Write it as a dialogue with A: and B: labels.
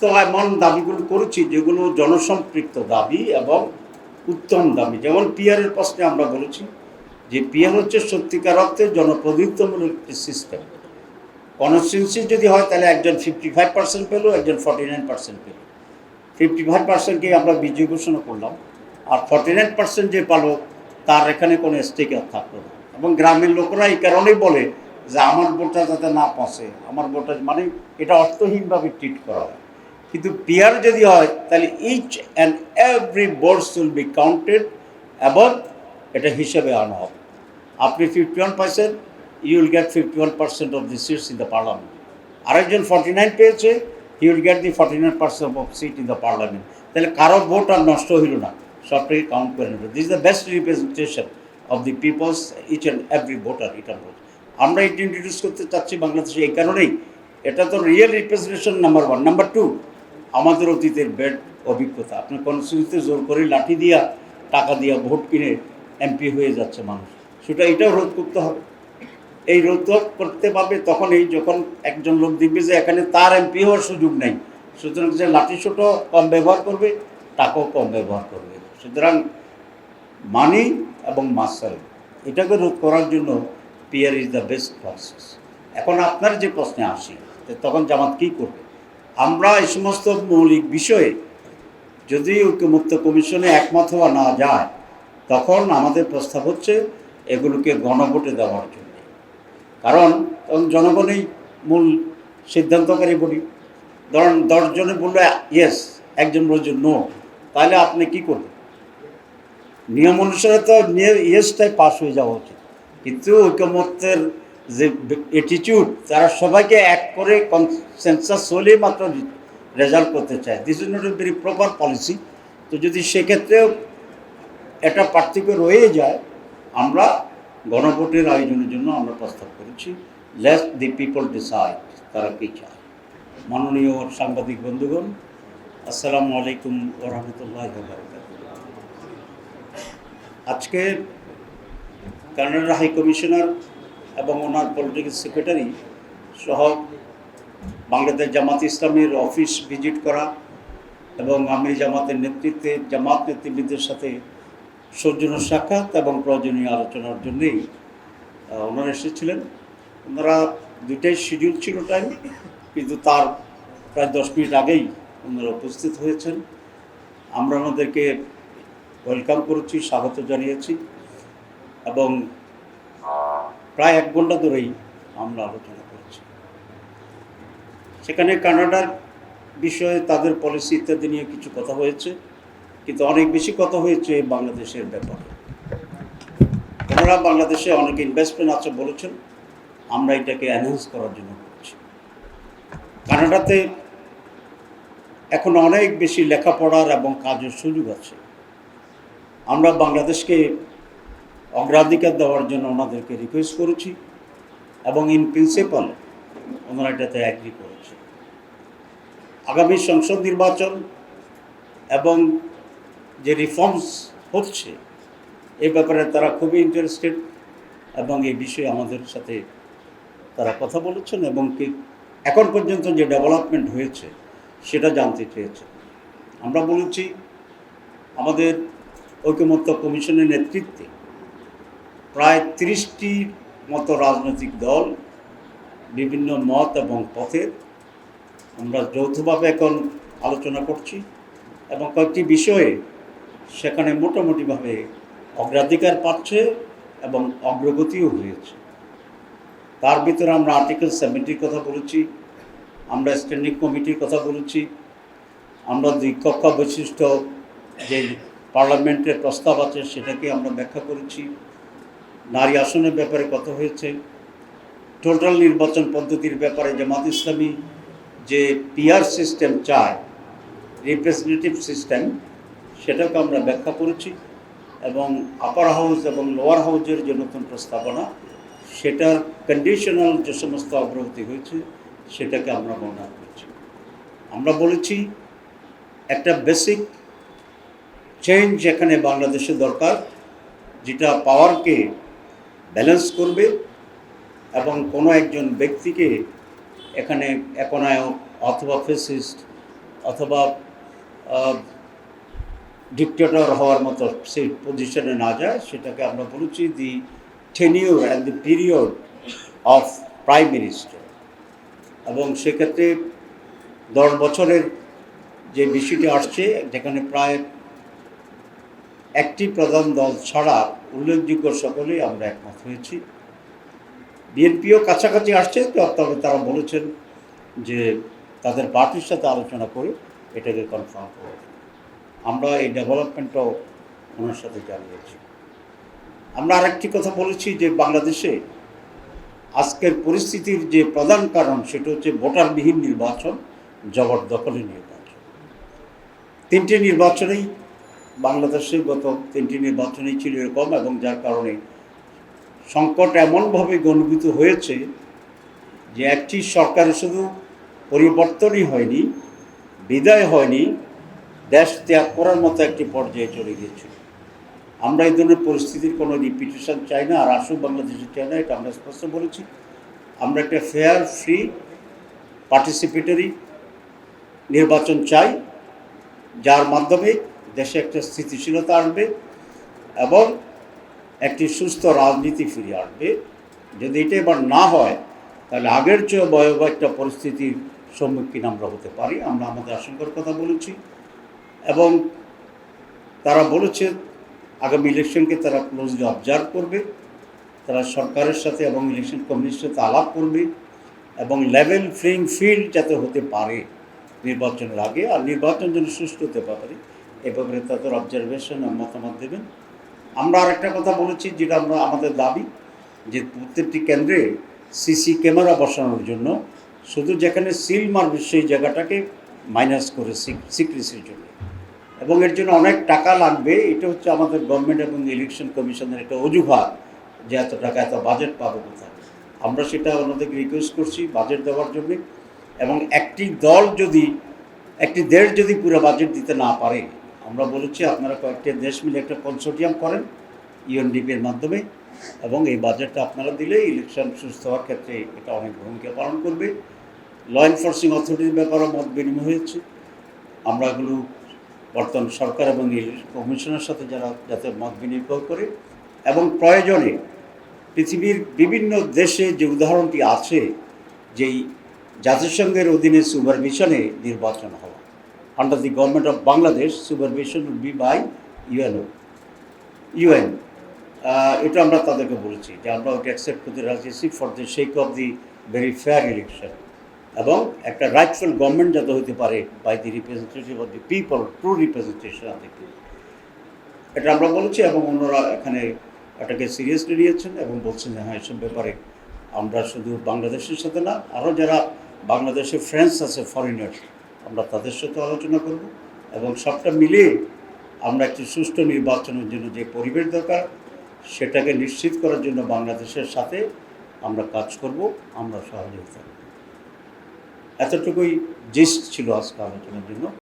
A: তো এমন দাবিগুলো করেছি যেগুলো জনসম্পৃক্ত দাবি এবং উত্তম দাবি। যেমন পিয়ারের প্রশ্নে আমরা বলেছি যে পিয়ার হচ্ছে সত্যিকার অর্থে জনপ্রতিনিধিত্বমূলক একটি সিস্টেম কনস্টিটিউন্সি যদি হয় তাহলে একজন ফিফটি ফাইভ পার্সেন্ট পেল, একজন ফর্টি নাইন পার্সেন্ট পেল। ফিফটি ফাইভ পার্সেন্টকে আমরা বিজয় ঘোষণা করলাম। আর ফর্টি নাইন পার্সেন্ট যে পালো, তার এখানে কোনো স্টেক আর থাকল না। এবং গ্রামের লোকরা এই কারণেই বলে যে, আমার ভোটটা যাতে না পচে আমার ভোটটা মানে এটা অর্থহীনভাবে ট্রিট করা হয়। কিন্তু পিয়ার যদি হয়, তাহলে each and every boards will be counted এবং এটা হিসেবে আনা হবে। আপনি fifty one percent you will get fifty one percent of the seats in the parliament আরেকজন ফর্টি নাইন পেয়েছে he will get the forty nine percent of seat in the parliament তাহলে কারও ভোট আর নষ্ট হইল না সবটাকে কাউন্ট করে নেবে। This the best representation of the peoples each and every voter এটা ভোট আমরা এটা ইন্ট্রোডিউস করতে চাচ্ছি বাংলাদেশে এই কারণেই। এটা তো real representation number one number two আমাদের অতীতের বেড অভিজ্ঞতা। আপনার কনস্টিটিউতে জোর করে লাঠি দিয়া টাকা দিয়া ভোট কিনে এমপি হয়ে যাচ্ছে মানুষ। সেটা এটাও রোধ করতে হবে। এই রোধ করতে পারবে তখন এই যখন একজন লোক দেখবে যে এখানে তার এমপি হওয়ার সুযোগ নেই। সুতরাং যে লাঠি ছোটো কম ব্যবহার করবে, টাকাও কম ব্যবহার করবে। সুতরাং মানি এবং মাসাল এটাকে রোধ করার জন্য PR is the best process এখন আপনার যে প্রশ্নে আসি তখন জামাত কী করবে? আমরা এই সমস্ত মৌলিক বিষয়ে যদি ঐক্যমুক্ত কমিশনে একমত হওয়া না যায়, তখন আমাদের প্রস্তাব হচ্ছে এগুলোকে গণভোটে দেওয়ার জন্য। কারণ তখন জনগণই মূল সিদ্ধান্তকারী বলি ধরুন দশজনে বলল ইয়েস একজন বলছে নো তাহলে আপনি কি করবেন? নিয়ম অনুসারে তো ইয়েসটাই পাস হয়ে যাওয়া উচিত। কিন্তু ঐক্যমত্যের যে অ্যাটিটিউড তারা সবাইকে এক করে কনসেন্সাস হলেই মাত্র রেজাল্ট করতে চায়। This is not a very proper policy তো যদি সেক্ষেত্রেও একটা পার্থক্য রয়ে যায়, আমরা গণভোটের আয়োজনের জন্য আমরা প্রস্তাব করেছি লেস দি পিপল ডিসাইড তারা কী চায়। মাননীয় সাংবাদিক বন্ধুগণ, আসসালামু আলাইকুম ওরহামতুল্লাহ আজকে কানাডা হাই কমিশনার এবং ওনার পলিটিক্যাল সেক্রেটারি সহ বাংলাদেশ জামাত ইসলামের অফিস ভিজিট করা এবং আমি জামাতের নেতৃত্বে জামাত নেতৃবৃন্দের সাথে সৌজন্য সাক্ষাৎ এবং প্রয়োজনীয় আলোচনার জন্যেই ওনারা এসেছিলেন। ওনারা দুইটাই শিডিউল ছিল টাইম কিন্তু তার প্রায় দশ মিনিট আগেই ওনারা উপস্থিত হয়েছেন। আমরা ওনাদেরকে ওয়েলকাম করেছি, স্বাগত জানিয়েছি এবং প্রায় এক ঘণ্টা ধরেই আমরা আলোচনা করেছি। সেখানে কানাডার বিষয়ে তাদের পলিসি ইত্যাদি নিয়ে কিছু কথা হয়েছে, কিন্তু অনেক বেশি কথা হয়েছে বাংলাদেশের ব্যাপারে। ওনারা বাংলাদেশে অনেক ইনভেস্টমেন্ট আছে বলেছেন, আমরা এটাকে অ্যানাউন্স করার জন্য করছি। কানাডাতে এখন অনেক বেশি লেখাপড়ার এবং কাজের সুযোগ আছে। আমরা বাংলাদেশকে অগ্রাধিকার দেওয়ার জন্য ওনাদেরকে রিকোয়েস্ট করেছি এবং ইন প্রিন্সিপাল ওনারা এটাতে অ্যাগ্রি করেছে। আগামী সংসদ নির্বাচন এবং যে রিফর্মস হচ্ছে, এ ব্যাপারে তারা খুবই ইন্টারেস্টেড এবং এই বিষয়ে আমাদের সাথে তারা কথা বলেছেন এবং কি এখন পর্যন্ত যে ডেভেলপমেন্ট হয়েছে, সেটা জানতে চেয়েছে আমরা বলেছি, আমাদের ঐক্যমত্য কমিশনের নেতৃত্বে প্রায় তিরিশটির মতো রাজনৈতিক দল, বিভিন্ন মত এবং পথের আমরা যৌথভাবে এখন আলোচনা করছি এবং কয়েকটি বিষয়ে সেখানে মোটামুটিভাবে অগ্রাধিকার পাচ্ছে এবং অগ্রগতিও হয়েছে। তার ভিতরে আমরা আর্টিকেল সেভেন্টির কথা বলেছি, আমরা স্ট্যান্ডিং কমিটির কথা বলেছি, আমরা দুই কক্ষ বৈশিষ্ট্য যে পার্লামেন্টের প্রস্তাব আছে সেটাকে আমরা ব্যাখ্যা করেছি। নারী আসনের ব্যাপারে কথা হয়েছে? টোটাল নির্বাচন পদ্ধতির ব্যাপারে জামাত ইসলামী যে পিআর সিস্টেম চায়, রিপ্রেজেন্টেটিভ সিস্টেম, সেটাকে আমরা ব্যাখ্যা করেছি এবং আপার হাউস এবং লোয়ার হাউসের যে নতুন প্রস্তাবনা, সেটার কন্ডিশনাল যে সমস্ত অগ্রগতি হয়েছে, সেটাকে আমরা বর্ণনা করছি। আমরা বলেছি, একটা বেসিক চেঞ্জ এখানে বাংলাদেশে দরকার, যেটা পাওয়ারকে ব্যালেন্স করবে এবং কোনো একজন ব্যক্তিকে এখানে একনায়ক অথবা ফেসিস্ট অথবা ডিক্টেটর হওয়ার মতো সেই পজিশনে না যায়, সেটাকে আমরা বলেছি the tenure and the period of prime minister এবং সেক্ষেত্রে দশ বছরের যে বিষয়টি আসছে, যেখানে প্রায় একটি প্রধান দল ছাড়া উল্লেখযোগ্য সকলেই আমরা একমত হয়েছি। বিএনপিও কাছাকাছি আসছে তবে তারা বলেছেন যে তাদের পার্টির সাথে আলোচনা করে এটাকে কনফার্ম করবে আমরা এই ডেভেলপমেন্টটাও ওনার সাথে জানিয়েছি। আমরা আরেকটি কথা বলেছি যে বাংলাদেশে আজকের পরিস্থিতির যে প্রধান কারণ, সেটা হচ্ছে ভোটারবিহীন নির্বাচন, জবরদখলের নির্বাচন। তিনটি নির্বাচনেই বাংলাদেশে গত তিনটি নির্বাচনই ছিল এরকম এবং যার কারণে সংকট এমনভাবে গণভূত হয়েছে যে একটি সরকারের শুধু পরিবর্তনই হয়নি, বিদায় হয়নি, দেশ ত্যাগ করার মতো একটি পর্যায়ে চলে গিয়েছিল আমরা এই ধরনের পরিস্থিতির কোনো রিপিটেশন চাই না, আর আসুক বাংলাদেশে চাই না, এটা আমরা স্পষ্ট বলেছি। আমরা একটা ফেয়ার ফ্রি পার্টিসিপেটরি নির্বাচন চাই, যার মাধ্যমে দেশে একটা স্থিতিশীলতা আসবে এবং একটি সুস্থ রাজনীতি ফিরে আসবে যদি এটা এবার না হয়, তাহলে আগের চেয়ে ভয়াবহ একটা পরিস্থিতির সম্মুখীন আমরা হতে পারি। আমরা আমাদের আশঙ্কার কথা বলেছি। এবং তারা বলেছে, আগামী ইলেকশনকে তারা ক্লোজলি অবজার্ভ করবে। তারা সরকারের সাথে এবং ইলেকশন কমিশনের সাথে আলাপ করবে এবং লেভেল ফ্লিং ফিল্ড যাতে হতে পারে নির্বাচনের আগে। আর নির্বাচন যেন সুস্থ হতে পারে এ ব্যাপারে তাদের অবজারভেশন মতামত দেবেন। আমরা আরেকটা কথা বলেছি, যেটা আমরা, আমাদের দাবি, যে প্রত্যেকটি কেন্দ্রে সিসি ক্যামেরা বসানোর জন্য শুধু যেখানে সিল মারবে সেই জায়গাটাকে মাইনাস করে সিক্রেসির জন্য। এবং এর জন্য অনেক টাকা লাগবে, এটা হচ্ছে আমাদের গভর্নমেন্ট এবং ইলেকশন কমিশনের একটা অজুহাত, যে এত টাকা, এত বাজেট পাবো কোথায়। আমরা সেটা ওনাদেরকে রিকোয়েস্ট করছি বাজেট দেওয়ার জন্য। এবং একটি দল যদি, একটি দেশ যদি পুরো বাজেট দিতে না পারে আমরা বলেছি আপনারা কয়েকটি দেশ মিলে একটা কনসোর্টিয়াম করেন ইউএনডিপির মাধ্যমে, এবং এই বাজেটটা আপনারা দিলে ইলেকশন সুস্থ হওয়ার ক্ষেত্রে এটা অনেক ভূমিকা পালন করবে। ল এনফোর্সিং অথরিটির ব্যাপারেও মত বিনিময় হয়েছে। আমরা এগুলো বর্তমান সরকার এবং কমিশনের সাথে যারা যাতে মত বিনিময় করে, এবং প্রয়োজনে পৃথিবীর বিভিন্ন দেশে যে উদাহরণটি আছে, যেই জাতিসংঘের অধীনে সুপারভিশনে নির্বাচন হওয়া under the government of Bangladesh supervision would be by UNO UN এটা আমরা তাদেরকে বলেছি যে আমরা ওটা অ্যাকসেপ্ট করতে রাজি আছি for the sake of the very fair election এবং একটা রাইটফুল গভর্নমেন্ট যাতে হতে পারে by the representative of the people true representation of the people এটা আমরা বলেছি এবং অন্যরা এখানে এটাকে সিরিয়াসলি নিয়েছেন এবং বলছেন যে হ্যাঁ এসব ব্যাপারে আমরা শুধু বাংলাদেশের সাথে না আরও যারা বাংলাদেশে ফ্রেন্ডস আছে ফরেনার্স আমরা তাদের সাথে আলোচনা করব এবং সবটা মিলিয়ে আমরা একটি সুষ্ঠু নির্বাচনের জন্য যে পরিবেশ দরকার, সেটাকে নিশ্চিত করার জন্য বাংলাদেশের সাথে আমরা কাজ করব, আমরা সহযোগিতা করব। এতটুকুই জিস্ট ছিল আজকে আলোচনার জন্য।